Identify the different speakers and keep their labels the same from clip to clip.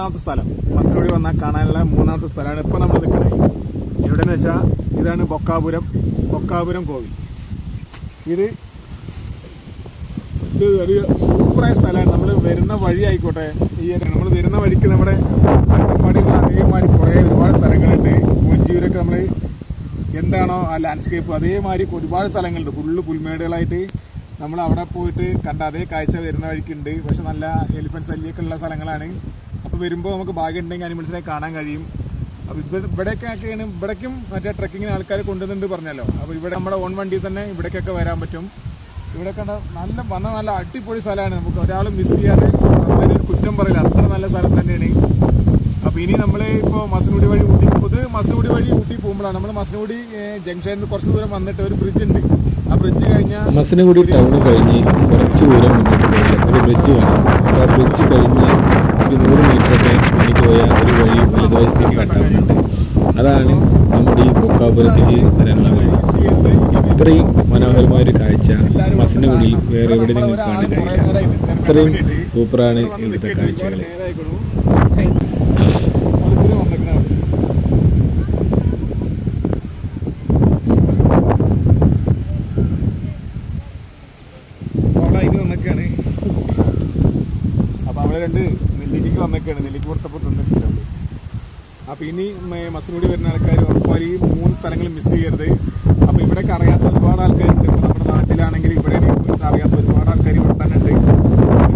Speaker 1: മൂന്നാമത്തെ സ്ഥലം. ബസ് വഴി വന്നാൽ കാണാനുള്ള മൂന്നാമത്തെ സ്ഥലമാണ് ഇപ്പോൾ നമ്മൾ നിൽക്കുന്നത് എവിടെയെന്ന് വെച്ചാൽ ഇതാണ് ബൊക്കാപുരം. ബൊക്കാപുരം കോവിൽ ഇത് ഇത് ഒരു സൂപ്പറായ സ്ഥലമാണ്. നമ്മൾ വരുന്ന വഴി ആയിക്കോട്ടെ. ഈ നമ്മൾ വരുന്ന വഴിക്ക് നമ്മുടെ അട്ടപ്പാടിയുള്ള അതേമാതിരി കുറേ ഒരുപാട് സ്ഥലങ്ങളുണ്ട്. മുഞ്ചിയൂരൊക്കെ നമ്മൾ എന്താണോ ആ ലാൻഡ്സ്കേപ്പ് അതേമാതിരി ഒരുപാട് സ്ഥലങ്ങളുണ്ട്. ഫുള്ള് പുൽമേടുകളായിട്ട് നമ്മൾ അവിടെ പോയിട്ട് കണ്ട അതേ കാഴ്ച വരുന്ന വഴിക്കുണ്ട് പക്ഷെ നല്ല എലിഫൻസ് ശല്യമൊക്കെ ഉള്ള സ്ഥലങ്ങളാണ്. വരുമ്പോൾ നമുക്ക് ഭാഗ്യം ഉണ്ടെങ്കിൽ അനിമൽസിനെ കാണാൻ കഴിയും. അപ്പോൾ ഇവിടെ ഇവിടെയൊക്കെ ഒക്കെയാണ് ഇവിടേക്കും മറ്റേ ട്രക്കിങ്ങിന് ആൾക്കാർ കൊണ്ടുവന്നുണ്ട് പറഞ്ഞല്ലോ. അപ്പോൾ ഇവിടെ നമ്മുടെ ഓൺ വണ്ടി തന്നെ ഇവിടേക്കൊക്കെ വരാൻ പറ്റും. ഇവിടെ കണ്ട നല്ല വന്ന നല്ല അടിപൊളി സ്ഥലമാണ്. നമുക്ക് ഒരാൾ മിസ് ചെയ്യാതെ അതിനൊരു കുറ്റം പറയില്ല. അത്ര നല്ല സ്ഥലം തന്നെയാണ്. അപ്പോൾ ഇനി നമ്മൾ ഇപ്പോൾ മസനഗുഡി വഴി ഊട്ടി പൊതു മസനഗുഡി വഴി ഊട്ടി പോകുമ്പോഴാണ് നമ്മൾ മസനഗുഡി ജംഗ്ഷനിൽ നിന്ന് കുറച്ച് ദൂരം വന്നിട്ട് ഒരു ബ്രിഡ്ജ് ഉണ്ട്. ആ ബ്രിഡ്ജ് കഴിഞ്ഞാൽ
Speaker 2: മസനഗുഡി ടൗൺ കഴിഞ്ഞ് കുറച്ച് ദൂരം മുന്നോട്ട് പോയാൽ ഒരു ബ്രിഡ്ജ് കാണാം ആ ബ്രിഡ്ജ് കഴിഞ്ഞ് ഒരു നൂറ് മീറ്ററൊക്കെ മണിക്ക് പോയാൽ ഒരു വഴി വലതുവശത്തേക്ക് കട്ടാവുന്നുണ്ട് അതാണ് നമ്മുടെ ഈ പൊക്കാപുരത്തേക്ക് വരാനുള്ള വഴി. ഇത്രയും മനോഹരമായ ഒരു കാഴ്ച മസനഗുഡിയിൽ വേറെ എവിടെ നിങ്ങൾക്ക് കാണാൻ കഴിയില്ല. ഇത്രയും സൂപ്പറാണ് ഇവിടുത്തെ കാഴ്ചകൾ
Speaker 1: അവിടെ അതിന് വന്നൊക്കെയാണ് അപ്പോൾ അവിടെ രണ്ട് നെല്ലിക്ക് പുറത്തപ്പോൾ തിന്നിട്ടുണ്ട് അപ്പോൾ ഇനി മ- മസനഗുഡി വരുന്ന ആൾക്കാർ ഉറപ്പായി മൂന്ന് സ്ഥലങ്ങൾ മിസ് ചെയ്യരുത്. അപ്പോൾ ഇവിടെയൊക്കെ അറിയാത്ത ഒരുപാട് ആൾക്കാരുണ്ട്. നമ്മുടെ നാട്ടിലാണെങ്കിൽ ഇവിടെ അറിയാത്ത ഒരുപാട് ആൾക്കാർ ഇവിടെ തന്നെ ഉണ്ട്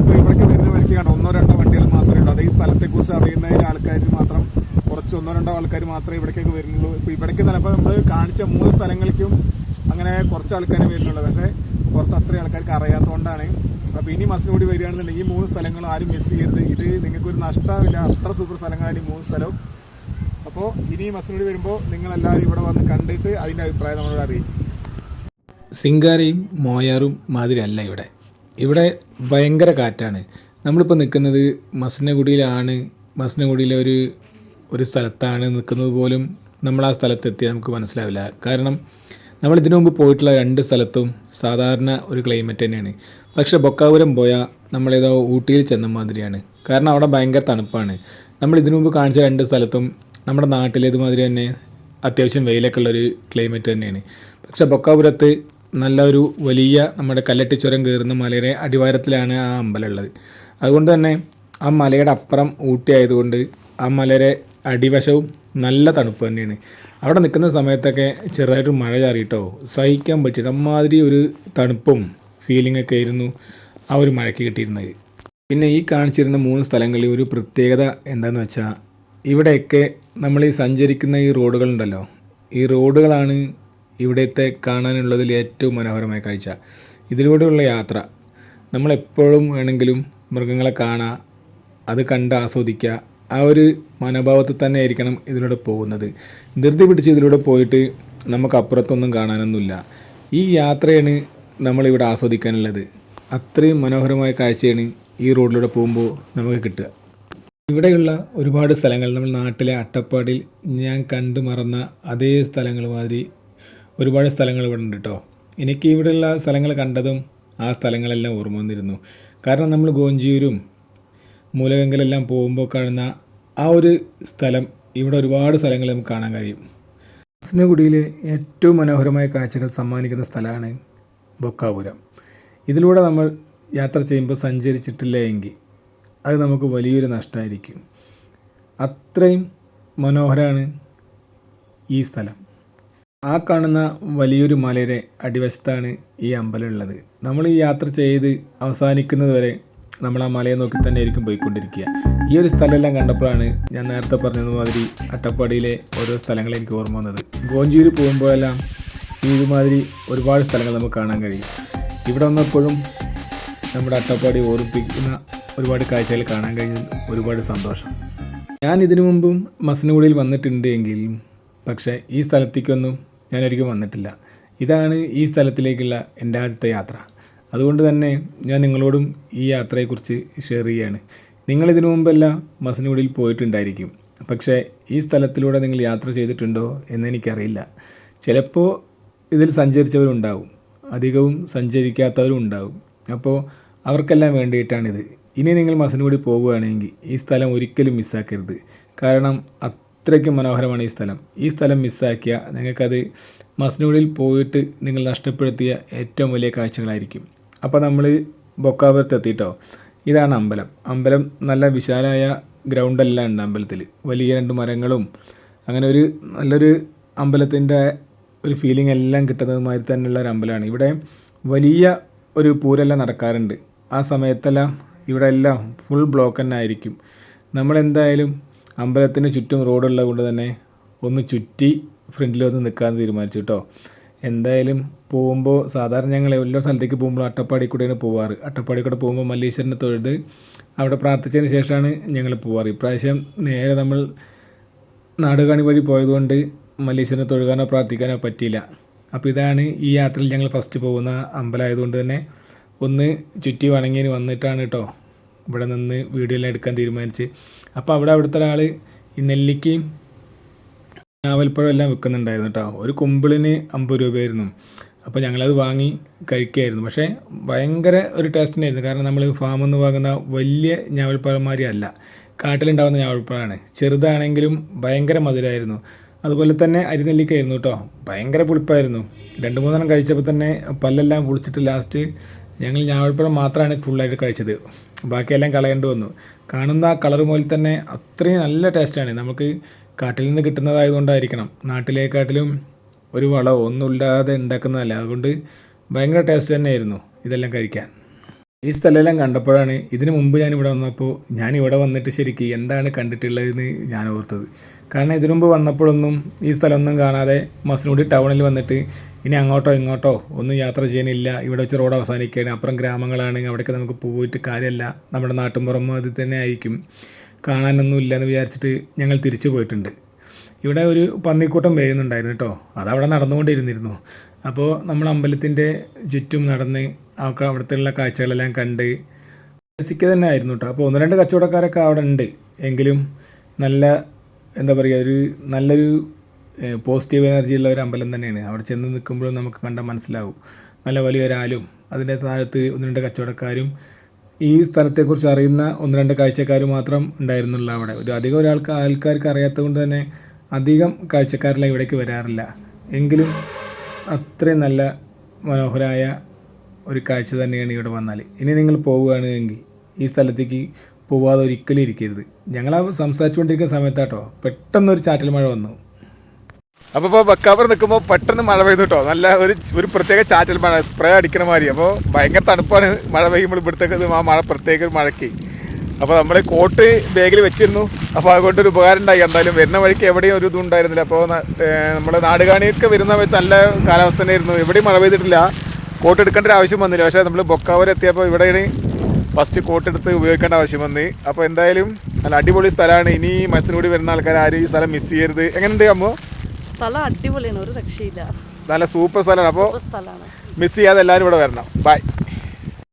Speaker 1: ഇപ്പോൾ ഇവിടേക്ക് വരുന്ന വഴിക്ക് കണ്ടോ? ഒന്നോ രണ്ടോ വണ്ടികൾ മാത്രമേ ഉള്ളൂ. അതേ സ്ഥലത്തെക്കുറിച്ച് അറിയുന്ന ആൾക്കാർ മാത്രം കുറച്ച് ഒന്നോ രണ്ടോ ആൾക്കാർ മാത്രമേ ഇവിടേക്കൊക്കെ വരുന്നുള്ളൂ. ഇപ്പോൾ ഇവിടേക്ക് ചിലപ്പോൾ നമ്മൾ കാണിച്ച മൂന്ന് സ്ഥലങ്ങൾക്കും അങ്ങനെ കുറച്ച് ആൾക്കാരെ വരുന്നുള്ളൂ. പക്ഷേ പുറത്ത് അത്രയും ആൾക്കാർക്ക് അറിയാത്തതുകൊണ്ടാണ് അപ്പോൾ ഇനി മസിനോടി വരികയാണെന്നുണ്ടെങ്കിൽ ഈ മൂന്ന് സ്ഥലങ്ങൾ ആരും മിസ് ചെയ്യരുത്. ഇത് നിങ്ങൾക്ക് ഒരു നഷ്ടമില്ല. അത്ര സൂപ്പർ സ്ഥലങ്ങളാണ് ഈ മൂന്ന് സ്ഥലവും അപ്പോൾ ഇനി മസിനോടി വരുമ്പോൾ നിങ്ങളെല്ലാവരും ഇവിടെ വന്ന് കണ്ടിട്ട് അതിന്റെ അഭിപ്രായം നമ്മളോട് അറിയിക്കും.
Speaker 2: സിംഗാരയും മോയാറും മാതിരി അല്ല ഇവിടെ. ഇവിടെ ഭയങ്കര കാറ്റാണ്. നമ്മളിപ്പോൾ നിൽക്കുന്നത് മസനഗുഡിയിലാണ്. മസനഗുഡിയിലെ ഒരു ഒരു സ്ഥലത്താണ് നിൽക്കുന്നത് പോലും നമ്മൾ ആ സ്ഥലത്തെത്തിയാൽ നമുക്ക് മനസ്സിലാവില്ല. കാരണം നമ്മൾ ഇതിനു മുമ്പ് പോയിട്ടുള്ള രണ്ട് സ്ഥലത്തും സാധാരണ ഒരു ക്ലൈമറ്റ് തന്നെയാണ്. പക്ഷേ ബൊക്കാപുരം പോയാൽ നമ്മളേതോ ഊട്ടിയിൽ ചെന്ന മാതിരിയാണ്. കാരണം അവിടെ ഭയങ്കര തണുപ്പാണ്. നമ്മൾ ഇതിനു മുമ്പ് കാണിച്ച രണ്ട് സ്ഥലത്തും നമ്മുടെ നാട്ടിലേതുമാതിരി തന്നെ അത്യാവശ്യം വെയിലൊക്കെ ഉള്ളൊരു ക്ലൈമറ്റ് തന്നെയാണ്. പക്ഷേ ബൊക്കാപുരത്ത് നല്ലൊരു വലിയ നമ്മുടെ കല്ലട്ടി ചുരം കയറുന്ന മലയുടെ അടിവാരത്തിലാണ് ആ അമ്പലം ഉള്ളത്. അതുകൊണ്ട് തന്നെ ആ മലയുടെ അപ്പുറം ഊട്ടി ആയതുകൊണ്ട് ആ മലയുടെ അടിവശവും നല്ല തണുപ്പ് തന്നെയാണ്. അവിടെ നിൽക്കുന്ന സമയത്തൊക്കെ ചെറുതായിട്ട് മഴ ചാറിയിട്ടോ സഹിക്കാൻ പറ്റില്ല അമ്മാതിരി ഒരു തണുപ്പും ഫീലിംഗ് ഒക്കെ ആയിരുന്നു ആ ഒരു മഴയ്ക്ക് കിട്ടിയിരുന്നത്. പിന്നെ ഈ കാണിച്ചിരുന്ന മൂന്ന് സ്ഥലങ്ങളിൽ ഒരു പ്രത്യേകത എന്താണെന്ന് വെച്ചാൽ ഇവിടെയൊക്കെ നമ്മൾ ഈ സഞ്ചരിക്കുന്ന ഈ റോഡുകളുണ്ടല്ലോ ഈ റോഡുകളാണ് ഇവിടുത്തെ കാണാനുള്ളതിൽ ഏറ്റവും മനോഹരമായ കാഴ്ച. ഇതിലൂടെയുള്ള യാത്ര നമ്മളെപ്പോഴും വേണമെങ്കിലും മൃഗങ്ങളെ കാണാം അത് കണ്ട് ആസ്വദിക്കുക ആ ഒരു മനോഭാവത്തിൽ തന്നെ ആയിരിക്കണം ഇതിലൂടെ പോകുന്നത്. ധൃതി പിടിച്ച് ഇതിലൂടെ പോയിട്ട് നമുക്ക് അപ്പുറത്തൊന്നും കാണാനൊന്നുമില്ല. ഈ യാത്രയാണ് നമ്മളിവിടെ ആസ്വദിക്കാനുള്ളത്. അത്രയും മനോഹരമായ കാഴ്ചയാണ് ഈ റോഡിലൂടെ പോകുമ്പോൾ നമുക്ക് കിട്ടുക. ഇവിടെയുള്ള ഒരുപാട് സ്ഥലങ്ങൾ നമ്മൾ നാട്ടിലെ അട്ടപ്പാടിയിൽ ഞാൻ കണ്ടു മറന്ന അതേ സ്ഥലങ്ങൾ മാതിരി ഒരുപാട് സ്ഥലങ്ങൾ ഇവിടെ ഉണ്ട് കേട്ടോ. എനിക്ക് ഇവിടെയുള്ള സ്ഥലങ്ങൾ കണ്ടതും ആ സ്ഥലങ്ങളെല്ലാം ഓർമ്മ വന്നിരുന്നു. കാരണം നമ്മൾ ഗോഞ്ചിയൂരും മൂലകങ്കലെല്ലാം പോകുമ്പോൾ കാണുന്ന ആ ഒരു സ്ഥലം ഇവിടെ ഒരുപാട് സ്ഥലങ്ങൾ നമുക്ക് കാണാൻ കഴിയും. മസനഗുഡിയിലെ ഏറ്റവും മനോഹരമായ കാഴ്ചകൾ സമ്മാനിക്കുന്ന സ്ഥലമാണ് ബൊക്കാപുരം. ഇതിലൂടെ നമ്മൾ യാത്ര ചെയ്യുമ്പോൾ സഞ്ചരിച്ചിട്ടില്ല എങ്കിൽ അത് നമുക്ക് വലിയൊരു നഷ്ടമായിരിക്കും. അത്രയും മനോഹരമാണ് ഈ സ്ഥലം. ആ കാണുന്ന വലിയൊരു മലയുടെ അടിവശത്താണ് ഈ അമ്പലമുള്ളത് നമ്മൾ ഈ യാത്ര ചെയ്ത് അവസാനിക്കുന്നത് വരെ നമ്മൾ ആ മലയെ നോക്കി തന്നെ ആയിരിക്കും പോയിക്കൊണ്ടിരിക്കുക. ഈ ഒരു സ്ഥലമെല്ലാം കണ്ടപ്പോഴാണ് ഞാൻ നേരത്തെ പറഞ്ഞതുമാതിരി അട്ടപ്പാടിയിലെ ഓരോ സ്ഥലങ്ങൾ എനിക്ക് ഓർമ്മ വന്നത്. ഗോഞ്ചൂര് പോകുമ്പോഴെല്ലാം ഈ ഇതുമാതിരി ഒരുപാട് സ്ഥലങ്ങൾ നമുക്ക് കാണാൻ കഴിയും. ഇവിടെ വന്നപ്പോഴും നമ്മുടെ അട്ടപ്പാടി ഓർമ്മിപ്പിക്കുന്ന ഒരുപാട് കാഴ്ചകൾ കാണാൻ കഴിഞ്ഞത് ഒരുപാട് സന്തോഷം. ഞാൻ ഇതിനു മുമ്പും മസനഗുഡിയിൽ വന്നിട്ടുണ്ട് എങ്കിലും പക്ഷേ ഈ സ്ഥലത്തേക്കൊന്നും ഞാൻ ഒരിക്കലും വന്നിട്ടില്ല. ഇതാണ് ഈ സ്ഥലത്തിലേക്കുള്ള എന്റെ ആദ്യത്തെ യാത്ര. അതുകൊണ്ട് തന്നെ ഞാൻ നിങ്ങളോടും ഈ യാത്രയെക്കുറിച്ച് ഷെയർ ചെയ്യുകയാണ്. നിങ്ങൾ ഇതിനു മുമ്പെല്ലാം മസനഗുഡിയിൽ പോയിട്ടുണ്ടായിരിക്കും. പക്ഷേ ഈ സ്ഥലത്തിലൂടെ നിങ്ങൾ യാത്ര ചെയ്തിട്ടുണ്ടോ എന്ന് എനിക്കറിയില്ല. ചിലപ്പോൾ ഇതിൽ സഞ്ചരിച്ചവരുണ്ടാവും. അധികവും സഞ്ചരിക്കാത്തവരും ഉണ്ടാവും അപ്പോൾ അവർക്കെല്ലാം വേണ്ടിയിട്ടാണിത്. ഇനി നിങ്ങൾ മസനഗുഡി പോവുകയാണെങ്കിൽ ഈ സ്ഥലം ഒരിക്കലും മിസ്സാക്കരുത്. കാരണം അത്രയ്ക്കും മനോഹരമാണ് ഈ സ്ഥലം. ഈ സ്ഥലം മിസ്സാക്കിയാൽ നിങ്ങൾക്കത് മസനഗുഡിയിൽ പോയിട്ട് നിങ്ങൾ നഷ്ടപ്പെടുത്തിയ ഏറ്റവും വലിയ കാഴ്ചകളായിരിക്കും. അപ്പോൾ നമ്മൾ ബൊക്കാപുരത്ത് എത്തിയിട്ടോ ഇതാണ് അമ്പലം. അമ്പലം നല്ല വിശാലമായ ഗ്രൗണ്ടെല്ലാം ഉണ്ട് അമ്പലത്തിൽ വലിയ രണ്ട് മരങ്ങളും അങ്ങനെ ഒരു നല്ലൊരു അമ്പലത്തിന്റെ ഒരു ഫീലിംഗ് എല്ലാം കിട്ടുന്നത് മാതിരി തന്നെയുള്ള ഒരു അമ്പലമാണ്. ഇവിടെ വലിയ ഒരു പൂരെല്ലാം നടക്കാറുണ്ട്. ആ സമയത്തെല്ലാം ഇവിടെ എല്ലാം ഫുൾ ബ്ലോക്ക് തന്നെ ആയിരിക്കും. നമ്മളെന്തായാലും അമ്പലത്തിന് ചുറ്റും റോഡുള്ളത് കൊണ്ട് തന്നെ ഒന്ന് ചുറ്റി ഫ്രണ്ടിൽ വന്ന് നിൽക്കാമെന്ന് തീരുമാനിച്ചു കേട്ടോ എന്തായാലും പോകുമ്പോൾ സാധാരണ ഞങ്ങൾ എല്ലാ സ്ഥലത്തേക്ക് പോകുമ്പോൾ അട്ടപ്പാടി കൂടെയാണ് പോവാറ്. അട്ടപ്പാടി കൂടെ പോകുമ്പോൾ മല്ലീശ്വരനെ തൊഴുത് അവിടെ പ്രാർത്ഥിച്ചതിന് ശേഷമാണ് ഞങ്ങൾ പോവാറ്. ഇപ്രാവശ്യം നേരെ നമ്മൾ നാടുകാണി വഴി പോയതുകൊണ്ട് മല്ലീശ്വരനെ തൊഴുകാനോ പ്രാർത്ഥിക്കാനോ പറ്റിയില്ല. അപ്പോൾ ഇതാണ് ഈ യാത്രയിൽ ഞങ്ങൾ ഫസ്റ്റ് പോകുന്ന അമ്പലമായതുകൊണ്ട് തന്നെ ഒന്ന് ചുറ്റി വണങ്ങിയതിന് വന്നിട്ടാണ് കേട്ടോ ഇവിടെ നിന്ന് വീഡിയോ എല്ലാം എടുക്കാൻ തീരുമാനിച്ച് അപ്പോൾ അവിടെ അവിടുത്തെ ഒരാൾ ഈ നെല്ലിക്കയും ഞാവൽപ്പഴം എല്ലാം വിൽക്കുന്നുണ്ടായിരുന്നു കേട്ടോ ഒരു കുമ്പിളിന് അമ്പത് രൂപയായിരുന്നു. അപ്പോൾ ഞങ്ങളത് വാങ്ങി കഴിക്കുകയായിരുന്നു പക്ഷേ ഭയങ്കര ഒരു ടേസ്റ്റിനായിരുന്നു കാരണം നമ്മൾ ഫാമിൽ നിന്ന് വാങ്ങുന്ന വലിയ ഞാവൽപ്പഴന്മാരി അല്ല. കാട്ടിലുണ്ടാകുന്ന ഞാവൽപ്പഴമാണ് ചെറുതാണെങ്കിലും ഭയങ്കര മധുരമായിരുന്നു അതുപോലെ തന്നെ അരിനെല്ലിക്കായിരുന്നു കേട്ടോ ഭയങ്കര പുളിപ്പായിരുന്നു. രണ്ട് മൂന്നെണ്ണം കഴിച്ചപ്പോൾ തന്നെ പല്ലെല്ലാം പുളിച്ചിട്ട് ലാസ്റ്റ് ഞങ്ങൾ ഞാവൽപ്പഴം മാത്രമാണ് ഫുള്ളായിട്ട് കഴിച്ചത്. ബാക്കിയെല്ലാം കളയേണ്ടി വന്നു. കാണുന്ന കളർ മുതൽ തന്നെ അത്രയും നല്ല ടേസ്റ്റാണ് നമുക്ക് കാട്ടിൽ നിന്ന് കിട്ടുന്നതായതുകൊണ്ടായിരിക്കണം. നാട്ടിലേക്കാട്ടിലും ഒരു വളമോ ഒന്നുമില്ലാതെ ഉണ്ടാക്കുന്നതല്ല. അതുകൊണ്ട് ഭയങ്കര ടേസ്റ്റ് തന്നെയായിരുന്നു ഇതെല്ലാം കഴിക്കാൻ. ഈ സ്ഥലമെല്ലാം കണ്ടപ്പോഴാണ് ഇതിനു മുമ്പ് ഞാൻ ഇവിടെ വന്നപ്പോൾ ഞാൻ ഇവിടെ വന്നിട്ട് ശരിക്കും എന്താണ് കണ്ടിട്ടുള്ളതെന്ന് ഞാൻ ഓർത്തത്. കാരണം ഇതിനു മുമ്പ് വന്നപ്പോഴൊന്നും ഈ സ്ഥലമൊന്നും കാണാതെ മസനൂടി ടൗണിൽ വന്നിട്ട് ഇനി അങ്ങോട്ടോ ഇങ്ങോട്ടോ ഒന്നും യാത്ര ചെയ്യാനില്ല. ഇവിടെ വെച്ച് റോഡ് അവസാനിക്കുകയാണ്. അപ്പുറം ഗ്രാമങ്ങളാണ്. അവിടേക്ക് നമുക്ക് പോയിട്ട് കാര്യമല്ല. നമ്മുടെ നാട്ടിൻപുറം അത് തന്നെ ആയിരിക്കും. കാണാനൊന്നും ഇല്ലെന്ന് വിചാരിച്ചിട്ട് ഞങ്ങൾ തിരിച്ചു പോയിട്ടുണ്ട്. ഇവിടെ ഒരു പന്നിക്കൂട്ടം വേയുന്നുണ്ടായിരുന്നു കേട്ടോ. അതവിടെ നടന്നുകൊണ്ടിരുന്നിരുന്നു. അപ്പോൾ നമ്മൾ അമ്പലത്തിന്റെ ചുറ്റും നടന്ന് അവർക്ക് അവിടുത്തെ കാഴ്ചകളെല്ലാം കണ്ട് രസിക്കുക തന്നെ ആയിരുന്നു കേട്ടോ. അപ്പോൾ ഒന്ന് രണ്ട് കച്ചവടക്കാരൊക്കെ അവിടെ ഉണ്ട്. എങ്കിലും നല്ല എന്താ പറയുക ഒരു നല്ലൊരു പോസിറ്റീവ് എനർജി ഉള്ള ഒരു അമ്പലം തന്നെയാണ്. അവിടെ ചെന്ന് നിൽക്കുമ്പോഴും നമുക്ക് കണ്ടാൽ മനസ്സിലാവും. നല്ല വലിയൊരാലും അതിന്റെ താഴത്ത് ഒന്ന് രണ്ട് കച്ചവടക്കാരും ഈ സ്ഥലത്തെക്കുറിച്ച് അറിയുന്ന ഒന്ന് രണ്ട് കാഴ്ചക്കാർ മാത്രം ഉണ്ടായിരുന്നുള്ളൂ അവിടെ. ഒരു അധികം ഒരാൾക്ക് ആൾക്കാർക്ക് അറിയാത്തത് കൊണ്ട് തന്നെ അധികം കാഴ്ചക്കാരെല്ലാം ഇവിടേക്ക് വരാറില്ല. എങ്കിലും അത്രയും നല്ല മനോഹരമായ ഒരു കാഴ്ച തന്നെയാണ് ഇവിടെ വന്നാൽ. ഇനി നിങ്ങൾ പോവുകയാണെങ്കിൽ ഈ സ്ഥലത്തേക്ക് പോവാതെ ഒരിക്കലും ഇരിക്കരുത്. ഞങ്ങൾ സംസാരിച്ചുകൊണ്ടിരിക്കുന്ന സമയത്താട്ടോ പെട്ടെന്നൊരു ചാറ്റൽ മഴ വന്നു.
Speaker 1: അപ്പോൾ ഇപ്പോൾ ബക്കാപ്പുറം നിൽക്കുമ്പോൾ പെട്ടെന്ന് മഴ പെയ്തു കേട്ടോ നല്ല ഒരു ഒരു പ്രത്യേക ചാറ്റൽ മഴ സ്പ്രേ അടിക്കണ മാതിരി. അപ്പോൾ ഭയങ്കര തണുപ്പാണ് മഴ പെയ്യുമ്പോൾ ഇവിടുത്തേക്ക് ആ മഴ പ്രത്യേക ഒരു മഴയ്ക്ക്. അപ്പോൾ നമ്മൾ കോട്ട് ബാഗിൽ വെച്ചിരുന്നു. അപ്പോൾ അതുകൊണ്ട് ഒരു ഉപകാരം ഉണ്ടായി. എന്തായാലും വരുന്ന വഴിക്ക് എവിടെയും ഒരു ഇതും ഉണ്ടായിരുന്നില്ല. അപ്പോൾ നമ്മുടെ നാടുകാണിയൊക്കെ വരുന്ന നല്ല കാലാവസ്ഥ തന്നെയായിരുന്നു. എവിടെയും മഴ പെയ്തിട്ടില്ല. കോട്ട് എടുക്കേണ്ട ഒരു ആവശ്യം വന്നില്ല. പക്ഷേ നമ്മൾ ബൊക്കാവൂർ എത്തിയപ്പോൾ ഇവിടെയാണ് ഫസ്റ്റ് കോട്ട് എടുത്ത് ഉപയോഗിക്കേണ്ട ആവശ്യം വന്ന്. അപ്പോൾ എന്തായാലും നല്ല അടിപൊളി സ്ഥലമാണ്. ഇനി മത്സരം വരുന്ന ആൾക്കാർ ആരും ഈ സ്ഥലം മിസ് ചെയ്യരുത്. എങ്ങനെയുണ്ട് അമ്മോ?
Speaker 3: സ്ഥലം അടിപൊളിയാണ് ഒരു രക്ഷയില്ല.
Speaker 1: നല്ല സൂപ്പർ സ്ഥലമാണ്. അപ്പോൾ മിസ് ചെയ്യാതെ എല്ലാവരും ഇവിടെ വരണം. ബൈ